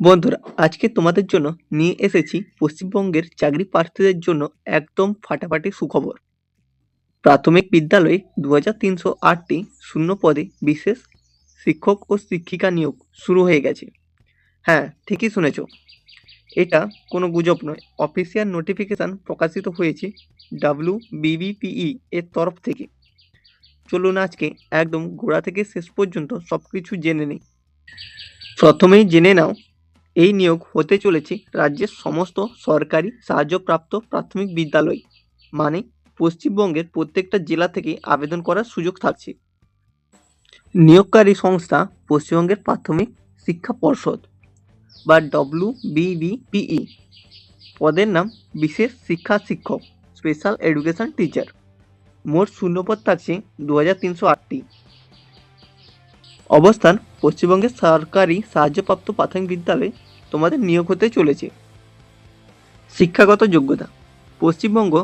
বন্ধুরা, আজকে তোমাদের জন্য নিয়ে এসেছি পশ্চিমবঙ্গের চাকরি প্রার্থীদের জন্য একদম ফাটাফাটি সুখবর। প্রাথমিক বিদ্যালয়ে দু হাজার তিনশো আটটি শূন্য পদে বিশেষ শিক্ষক ও শিক্ষিকা নিয়োগ শুরু হয়ে গেছে। হ্যাঁ ঠিকই শুনেছ। এটা কোনো গুজব নয়। অফিসিয়াল নোটিফিকেশান প্রকাশিত হয়েছে ডাব্লিউ বিবিপিই এর তরফ থেকে। চলুন আজকে একদম গোড়া থেকে শেষ পর্যন্ত সব কিছু জেনে নিই। প্রথমেই জেনে নাও এই নিয়োগ হতে চলেছে রাজ্যের সমস্ত সরকারি সাহায্যপ্রাপ্ত প্রাথমিক বিদ্যালয়। মানে পশ্চিমবঙ্গের প্রত্যেকটা জেলা থেকে আবেদন করার সুযোগ থাকছে। নিয়োগকারী সংস্থা পশ্চিমবঙ্গের প্রাথমিক শিক্ষা পর্ষদ বা ডব্লিউ বিবিপিই পদের নাম বিশেষ শিক্ষা শিক্ষক স্পেশাল এডুকেশন টিচার মোট শূন্যপদ থাকছে দু হাজার তিনশো আটটি। অবস্থান পশ্চিমবঙ্গের সরকারি সাহায্যপ্রাপ্ত প্রাথমিক বিদ্যালয়ে তোমাদের নিয়োগ হতে চলেছে। শিক্ষাগত যোগ্যতা। পশ্চিমবঙ্গ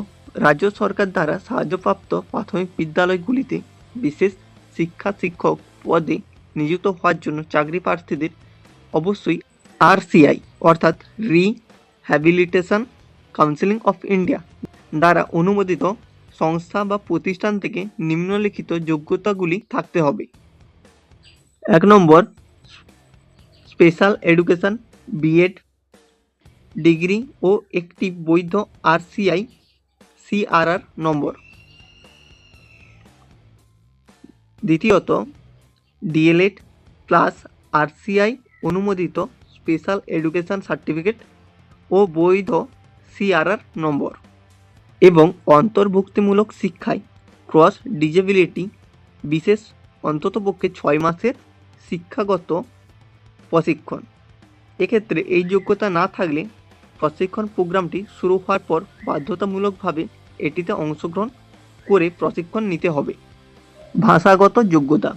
রাজ্য সরকার দ্বারা সাহায্যপ্রাপ্ত প্রাথমিক বিদ্যালয়গুলিতে বিশেষ শিক্ষা শিক্ষক পদে নিযুক্ত হওয়ার জন্য চাকরি প্রার্থীদের অবশ্যই আরসিআই অর্থাৎ রিহ্যাবিলিটেশন কাউন্সিলিং অফ ইন্ডিয়া দ্বারা অনুমোদিত সংস্থা বা প্রতিষ্ঠান থেকে নিম্নলিখিত যোগ্যতাগুলি থাকতে হবে। এক নম্বর, স্পেশাল এডুকেশন বিএড ডিগ্রি ও একটি বৈধ আরসিআই সিআরআর নম্বর। দ্বিতীয়ত ডিএলএড প্লাস আরসিআই অনুমোদিত স্পেশাল এডুকেশন সার্টিফিকেট ও বৈধ সিআরআর নম্বর এবং অন্তর্ভুক্তিমূলক শিক্ষায় ক্রস ডিজেবিলিটি বিশেষ অন্ততপক্ষে ছয় মাসের শিক্ষাগত প্রশিক্ষণ। এক্ষেত্রে এই যোগ্যতা না থাকলে প্রশিক্ষণ প্রোগ্রামটি শুরু হওয়ার পর বাধ্যতামূলকভাবে এটিতে অংশগ্রহণ করে প্রশিক্ষণ নিতে হবে। ভাষাগত যোগ্যতা।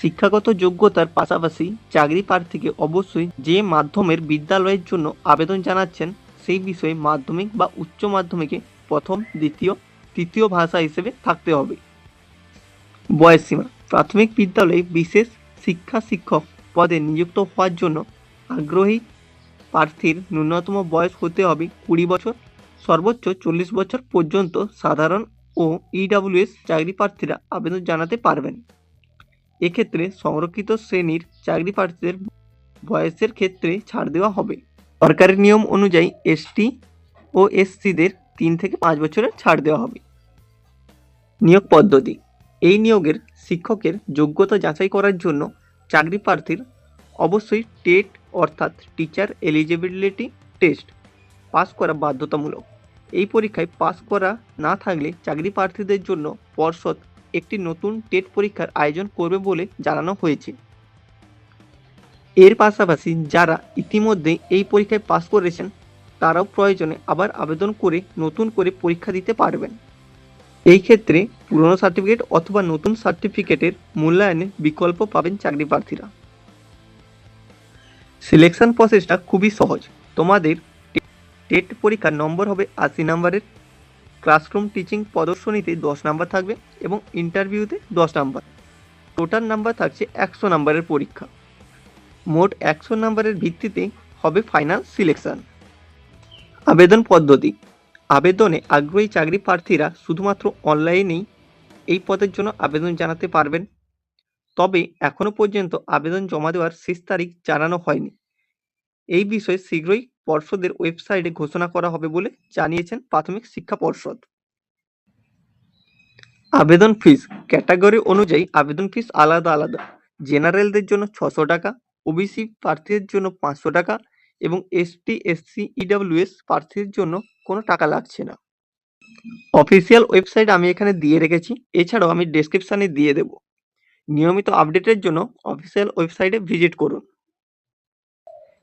শিক্ষাগত যোগ্যতার পাশাপাশি চাকরি প্রার্থীকে অবশ্যই যে মাধ্যমের বিদ্যালয়ের জন্য আবেদন জানাচ্ছেন, সেই বিষয়ে মাধ্যমিক বা উচ্চ মাধ্যমিকে প্রথম, দ্বিতীয়, তৃতীয় ভাষা হিসেবে থাকতে হবে। বয়সসীমা। প্রাথমিক বিদ্যালয়ে বিশেষ শিক্ষা শিক্ষক পদে নিযুক্ত হওয়ার জন্য আগ্রহী প্রার্থীর ন্যূনতম বয়স হতে হবে কুড়ি বছর। সর্বোচ্চ চল্লিশ বছর পর্যন্ত সাধারণ ও ইডাব্লিউএস চাকরি প্রার্থীরা আবেদন জানাতে পারবেন। এক্ষেত্রে সংরক্ষিত শ্রেণির চাকরি প্রার্থীদের বয়সের ক্ষেত্রে ছাড় দেওয়া হবে। সরকারি নিয়ম অনুযায়ী এসটি ও এসসিদের তিন থেকে পাঁচ বছরের ছাড় দেওয়া হবে। নিয়োগ পদ্ধতি। এই নিয়োগের শিক্ষকের যোগ্যতা যাচাই করার জন্য চাকরি প্রার্থীর অবশ্যই টেট অর্থাৎ টিচার এলিজিবিলিটি টেস্ট পাস করা বাধ্যতামূলক। এই পরীক্ষায় পাস করা না থাকলে চাকরি প্রার্থীদের জন্য পর্ষদ একটি নতুন টেট পরীক্ষার আয়োজন করবে বলে জানানো হয়েছে। এর পাশাপাশি যারা ইতিমধ্যে এই পরীক্ষায় পাস করেছেন, তারাও প্রয়োজনে আবার আবেদন করে নতুন করে পরীক্ষা দিতে পারবেন। এই ক্ষেত্রে পুরনো সার্টিফিকেট অথবা নতুন সার্টিফিকেটের মূল্যায়নে বিকল্প পাবেন চাকরি প্রার্থীরা। সিলেকশন প্রসেসটা খুবই সহজ। তোমাদের টেট পরীক্ষার নম্বর হবে আশি নম্বরের। ক্লাসরুম টিচিং প্রদর্শনীতে দশ নাম্বার থাকবে এবং ইন্টারভিউতে দশ নাম্বার। টোটাল নাম্বার থাকছে একশো নাম্বারের পরীক্ষা। মোট একশো নাম্বারের ভিত্তিতে হবে ফাইনাল সিলেকশন। আবেদন পদ্ধতি। আবেদনে আগ্রহী চাকরি প্রার্থীরা শুধুমাত্র অনলাইনেই এই পদের জন্য আবেদন জানাতে পারবেন। তবে এখনও পর্যন্ত আবেদন জমা দেওয়ার শেষ তারিখ জানানো হয়নি। এই বিষয়ে শীঘ্রই পর্ষদের ওয়েবসাইটে ঘোষণা করা হবে বলে জানিয়েছেন প্রাথমিক শিক্ষা পর্ষদ। আবেদন ফিস ক্যাটাগরি অনুযায়ী আবেদন ফিস আলাদা আলাদা। জেনারেলদের জন্য ছশো টাকা, ওবিসি প্রার্থীদের জন্য পাঁচশো টাকা এবং এসটি, এসসি, ইডাব্লিউএস প্রার্থীদের জন্য কোনো টাকা লাগছে না। অফিসিয়াল ওয়েবসাইট আমি এখানে দিয়ে রেখেছি। এছাড়াও আমি ডেসক্রিপশানে দিয়ে দেব। নিয়মিত আপডেটের জন্য অফিসিয়াল ওয়েবসাইটে ভিজিট করুন।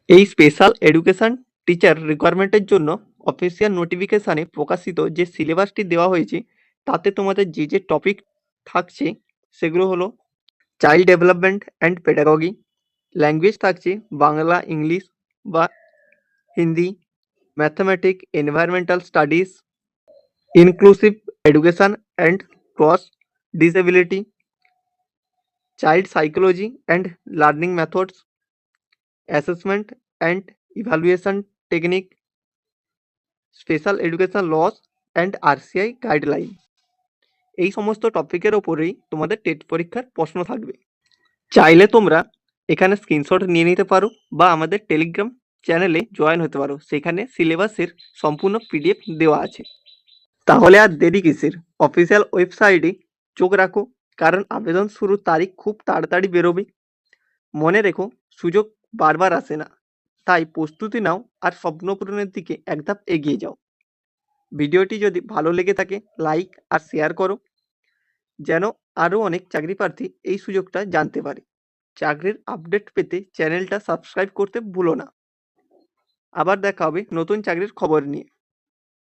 এই স্পেশাল এডুকেশন টিচার রিকোয়ারমেন্টের জন্য অফিসিয়াল নোটিফিকেশানে প্রকাশিত যে সিলেবাসটি দেওয়া হয়েছে, তাতে তোমাদের যে যে টপিক থাকছে, সেগুলো হলো child development and pedagogy, language থাকছে বাংলা, ইংলিশ বা Hindi, mathematic, environmental studies, inclusive education and cross disability child psychology and learning methods assessment and evaluation technique special education laws and RCI guideline এই সমস্ত টপিকের ওপরেই তোমাদের টেট পরীক্ষার প্রশ্ন থাকবে। চাইলে তোমরা এখানে স্ক্রিনশট নিয়ে নিতে পারো বা আমাদের টেলিগ্রাম চ্যানেলে জয়েন হতে পারো। সেখানে সিলেবাসের সম্পূর্ণ পিডিএফ দেওয়া আছে। তাহলে আর দেরি কিসের? অফিসিয়াল ওয়েবসাইটে চোখ রাখো। কারণ আবেদন শুরুর তারিখ খুব তাড়াতাড়ি বেরোবে। মনে রেখো, সুযোগ বারবার আসে না। তাই প্রস্তুতি নাও আর স্বপ্ন পূরণের দিকে এক ধাপ এগিয়ে যাও। ভিডিওটি যদি ভালো লেগে থাকে, লাইক আর শেয়ার করো, যেন আরও অনেক চাকরি প্রার্থী এই সুযোগটা জানতে পারে। চাকরির আপডেট পেতে চ্যানেলটা সাবস্ক্রাইব করতে ভুলো না। আবার দেখা হবে নতুন চাকরির খবর নিয়ে।